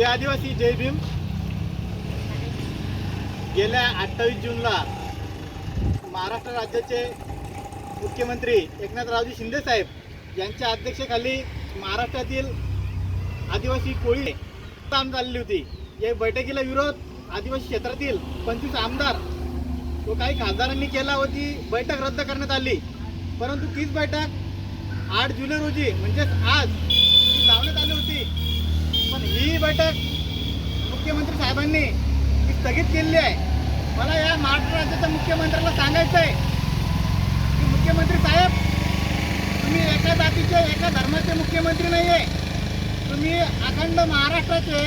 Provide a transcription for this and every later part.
जय आदिवासी जय भीम. गेल्या अठ्ठावीस जूनला महाराष्ट्र राज्याचे मुख्यमंत्री एकनाथरावजी शिंदे साहेब यांच्या अध्यक्षतेखाली महाराष्ट्रातील आदिवासी कोळी काम झालेली होती. या बैठकीला विरोध आदिवासी क्षेत्रातील पंचवीस आमदार व काही खासदारांनी केला व ती बैठक रद्द करण्यात आली. परंतु तीच बैठक आठ जुलै रोजी म्हणजेच आज लावण्यात आली होती. पण ही बैठक मुख्यमंत्री साहेबांनी स्थगित केलेली आहे. मला या महाराष्ट्र राज्याच्या मुख्यमंत्र्याला सांगायचं आहे की मुख्यमंत्री साहेब तुम्ही एका जातीचे एका धर्माचे मुख्यमंत्री नाही आहे तुम्ही अखंड महाराष्ट्राचे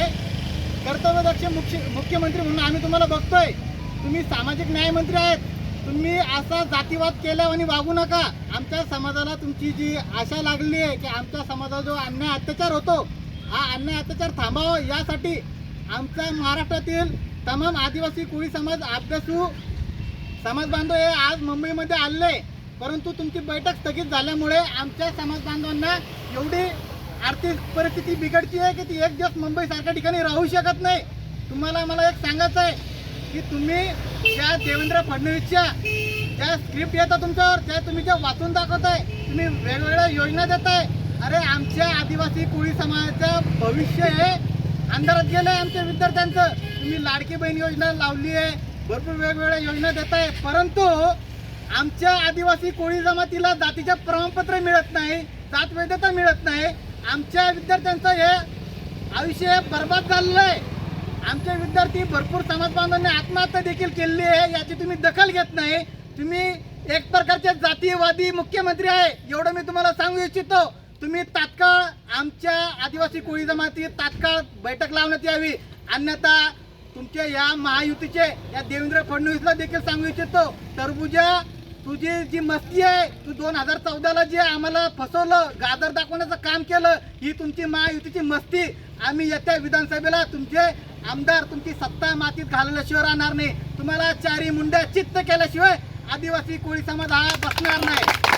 कर्तव्यदक्ष मुख्य मुख्यमंत्री म्हणून आम्ही तुम्हाला बघतोय. तुम्ही सामाजिक न्यायमंत्री आहेत. तुम्ही असा जातीवाद केल्यावानी वागू नका. आमच्या समाजाला तुमची जी आशा लागली आहे की आमच्या समाजावर जो अन्याय अत्याचार होतो हा अन्याय अत्याचार थांबावं. यासाठी आमच्या महाराष्ट्रातील तमाम आदिवासी कोळी समाज अभ्यासू समाज बांधव हे आज मुंबईमध्ये आले परंतु तुमची बैठक स्थगित झाल्यामुळे आमच्या समाज बांधवांना एवढी आर्थिक परिस्थिती बिघडची आहे की ती एक दिवस मुंबईसारख्या ठिकाणी राहू शकत नाही. तुम्हाला मला एक सांगायचं आहे की तुम्ही ज्या देवेंद्र फडणवीसच्या ज्या स्क्रिप्ट येतात तुमच्यावर त्या तुम्ही ज्या वाचून दाखवताय तुम्ही वेगवेगळ्या योजना देताय अरे आमच्या आदिवासी कोळी समाजाचं भविष्य हे अंधारात गेलं आहे आमच्या विद्यार्थ्यांचं. तुम्ही लाडकी बहीण योजना लावली आहे. भरपूर वेगवेगळ्या योजना देताय परंतु आमच्या आदिवासी कोळी जमातीला जातीचे प्रमाणपत्र मिळत नाही जात वैधता मिळत नाही. आमच्या विद्यार्थ्यांचं हे आयुष्य बर्बाद झालेलं आहे. आमचे विद्यार्थी भरपूर समाज बांधवांनी आत्महत्या देखील केलेली आहे. याची तुम्ही दखल घेत नाही. तुम्ही एक प्रकारचे जातीयवादी मुख्यमंत्री आहे. एवढं मी तुम्हाला सांगू इच्छितो. तुम्ही तात्काळ आमच्या आदिवासी कोळी जमाती तात्काळ बैठक लावण्यात यावी. अन्यथा तुमच्या या महायुतीचे या देवेंद्र फडणवीसला देखील सांगू इच्छितो टरबुजा तुझी जी मस्ती आहे तू दोन हजार चौदाला जे आम्हाला फसवलं गाजर दाखवण्याचं काम केलं ही तुमची महायुतीची मस्ती. आम्ही येत्या विधानसभेला तुमचे आमदार तुमची सत्ता मातीत घालल्याशिवाय राहणार नाही. तुम्हाला चारी मुंड्या चित्त केल्याशिवाय आदिवासी कोळी समाज हा बसणार नाही.